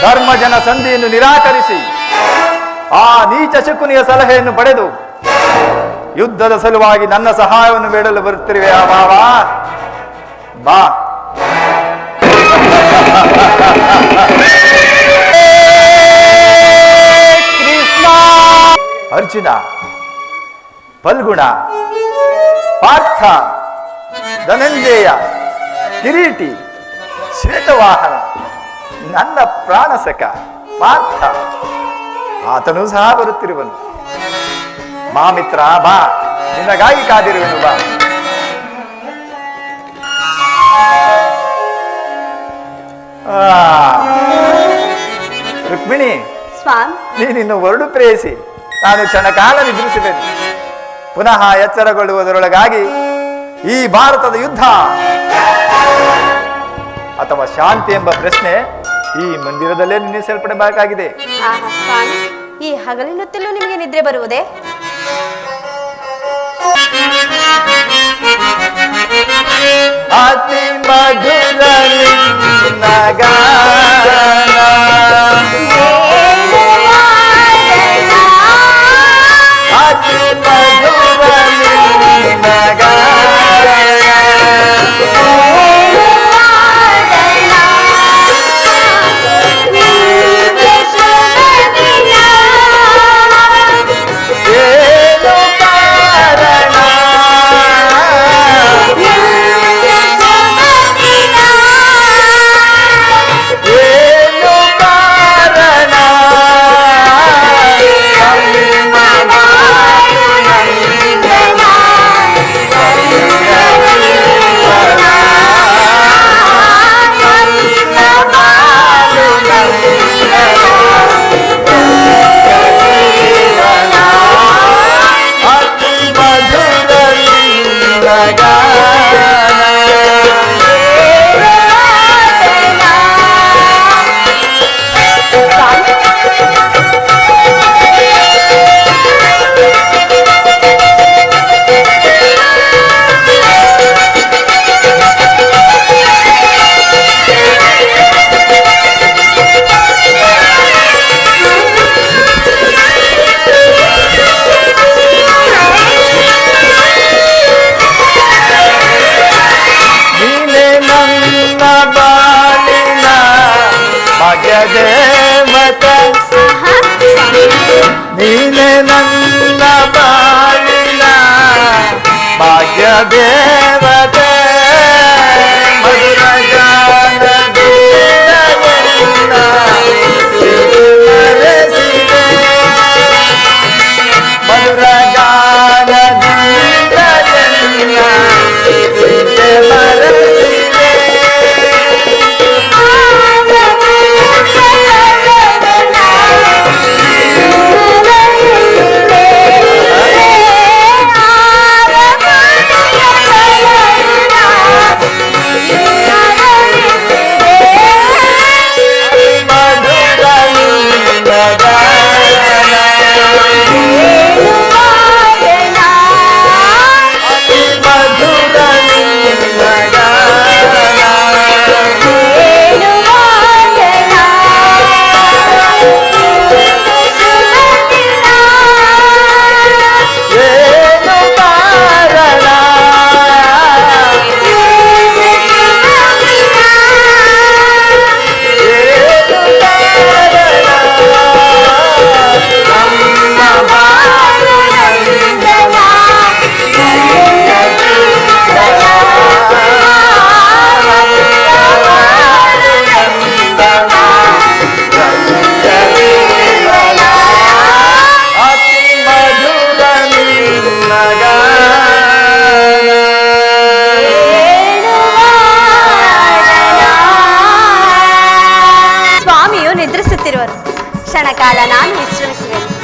ಧರ್ಮಜನ ಸಂಧಿಯನ್ನು ನಿರಾಕರಿಸಿ ಆ ನೀಚ ಶಕುನಿಯ ಸಲಹೆಯನ್ನು ಪಡೆದು ಯುದ್ಧದ ಸಲುವಾಗಿ ನನ್ನ ಸಹಾಯವನ್ನು ಬೇಡಲು ಬರುತ್ತಿರುವೆ ಆ ಭಾವ ಬಾ. ಕೃಷ್ಣ. ಅರ್ಜುನ. ಫಲ್ಗುಣ. ಪಾರ್ಥ. ಧನಂಜಯ. ಕಿರೀಟಿ. ಶ್ವೇತವಾಹನ. ನನ್ನ ಪ್ರಾಣಸಕ ಪಾರ್ಥ ಆತನೂ ಸಹ ಬರುತ್ತಿರುವನು. ಮಾ ಮಿತ್ರ ಬಾ. ನಿನಗಾಗಿ ಕಾದಿರುವೆನು ಬಾ. ಆ, ರುಕ್ಮಿಣಿ ಸ್ವಾಮಿ. ನೀನಿನ್ನು ಹೊರಡು ಪ್ರೇಯಸಿ. ನಾನು ಕ್ಷಣಕಾಲ ನಿದ್ರಿಸಿದೆನು ಪುನಃ ಎಚ್ಚರಗೊಳ್ಳುವುದರೊಳಗಾಗಿ ಈ ಭಾರತದ ಯುದ್ಧ. ಅಥವಾ ಶಾಂತಿ ಎಂಬ ಪ್ರಶ್ನೆ ಈ ಮಂದಿರದಲ್ಲೇ ನಿಲ್ಲಿಸಲ್ಪಡಬೇಕಾಗಿದೆ ಆಹಾ ಸ್ವಾಮಿ ಈ ಹಗಲಿನೊತ್ತಲ್ಲೂ ನಿಮಗೆ ನಿದ್ರೆ ಬರುವುದೇ ಅತಿ ಮಧುರ ನಿನ್ನ ಗಾನ. যাবে yaralanan Hüsrü Sürekli.